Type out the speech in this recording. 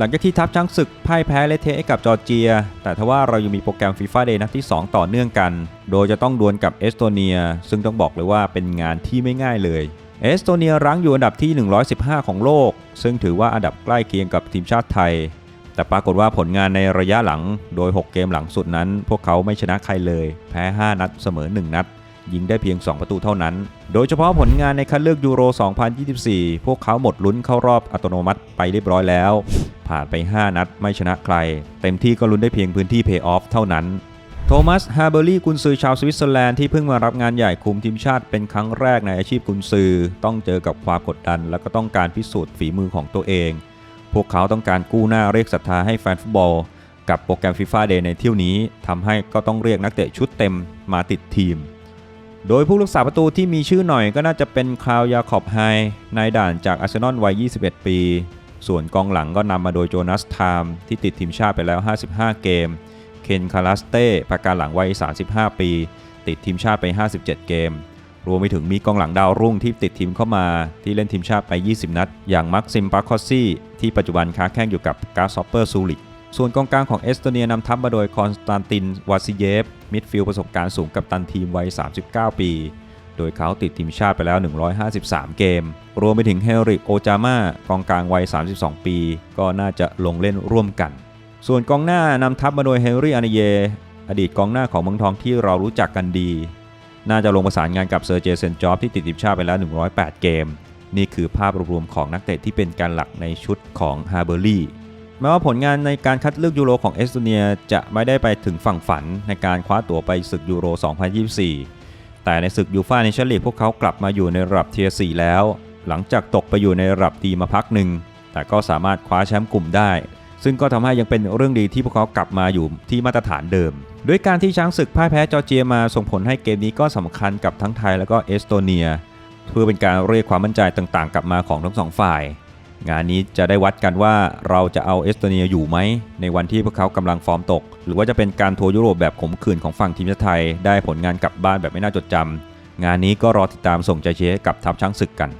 หลังจากที่ทัพช้างศึกพ่ายแพ้และเทะให้กับจอร์เจีย แต่ทว่าเรายังมีโปรแกรมฟีฟ่าเดย์นัดที่ 2 ต่อเนื่องกัน โดยจะต้องดวลกับเอสโตเนีย ซึ่งต้องบอกเลยว่าเป็นงานที่ไม่ง่ายเลย เอสโตเนียรั้งอยู่อันดับที่ 115 ของโลก ซึ่งถือว่าอันดับใกล้เคียงกับทีมชาติไทย แต่ปรากฏว่าผลงานในระยะหลัง โดย 6 เกมหลังสุดนั้น พวกเขาไม่ชนะใครเลย แพ้ 5 นัดเสมอ 1 นัดยิงได้เพียง 2 ประตูเท่านั้น โดยเฉพาะผลงานในคัดเลือกยูโร 2024 พวกเขาหมดลุ้นเข้ารอบอัตโนมัติไปเรียบร้อยแล้ว ผ่านไป 5 นัดไม่ชนะใคร เต็มที่ก็ลุ้นได้เพียงพื้นที่เพย์ออฟเท่านั้นโทมัส ฮาร์เบอรี่กุนซือชาวสวิตเซอร์แลนด์ที่เพิ่งมารับงานใหญ่คุมทีมชาติเป็นครั้งแรกในอาชีพกุนซือ ต้องเจอกับความกดดัน และก็ต้องการพิสูจน์ฝีมือของตัวเอง พวกเขาต้องการกู้หน้าเรียกศรัทธาให้แฟนฟุตบอล กับโปรแกรมฟีฟ่าเดย์ในเที่ยวนี้ทำให้ก็ต้องเรียกนักเตะชุดเต็มมาติดทีม โดยผู้รักษาประตูที่มีชื่อหน่อยก็น่าจะเป็นคลาวยาคอบไฮนายด่านจากอาร์เซนอลวัย 21 ปี ส่วนกองหลังก็นำมาโดยโจนาสไทม์ที่ติดทีมชาติไปแล้ว 55 เกม เคนคาราสเต้ประการหลังวัย 35 ปี ติดทีมชาติไป 57 เกม รวมไปถึงมีกองหลังดาวรุ่งที่ติดทีมเข้ามาที่เล่นทีมชาติไป 20 นัด อย่างมักซิมปาคอสซี่ที่ปัจจุบันค้าแข่งอยู่กับกาซอปเปอร์ซูริกส่วนกองกลางของเอสโตเนียนำทัพมาโดยคอนสแตนตินวาซิเยฟมิดฟิลด์ประสบการณ์สูงกับตันทีมวัย 39 ปี โดยเขาติดทีมชาติไปแล้ว 153 เกม รวมไปถึงเฮริกโอจามากองกลางวัย 32 ปี ก็น่าจะลงเล่นร่วมกัน ส่วนกองหน้านำทัพมาโดยเฮนรี่อานาเย อดีตกองหน้าของเมืองทองที่เรารู้จักกันดี น่าจะลงประสานงานกับเซอร์เจเซนจอบที่ติดทีมชาติไปแล้ว 108 เกม นี่คือภาพรวมของนักเตะที่เป็นการหลักในชุดของฮาร์เบอรี่แม้ว่าผลงานในการคัดเลือกยูโรของเอสโตเนียจะไม่ได้ไปถึงฝั่งฝันในการคว้าตั๋วไปศึกยูโร 2024 แต่ในศึกยูฟ่าเนชั่นลีกพวกเขากลับมาอยู่ในระดับเทียร์4แล้ว หลังจากตกไปอยู่ในระดับดีมาพักหนึ่ง แต่ก็สามารถคว้าแชมป์กลุ่มได้ ซึ่งก็ทำให้ยังเป็นเรื่องดีที่พวกเขากลับมาอยู่ที่มาตรฐานเดิม ด้วยการที่ช้างศึกพ่ายแพ้จอร์เจียมาส่งผลให้เกมนี้ก็สำคัญกับทั้งไทยและก็เอสโตเนีย เพื่อเป็นการเรียกความมั่นใจต่างๆ กลับมาของทั้งสองฝ่าย งานนี้จะได้วัดกันว่าเราจะเอาเอสโตเนียอยู่ไหม ในวันที่พวกเขากำลังฟอร์มตก หรือว่าจะเป็นการทัวร์ยุโรปแบบขมขื่นของฝั่งทีมชาติไทย ได้ผลงานกลับบ้านแบบไม่น่าจดจำงานนี้ก็รอติดตามส่งใจเชียร์ให้กับทัพช้างศึกกัน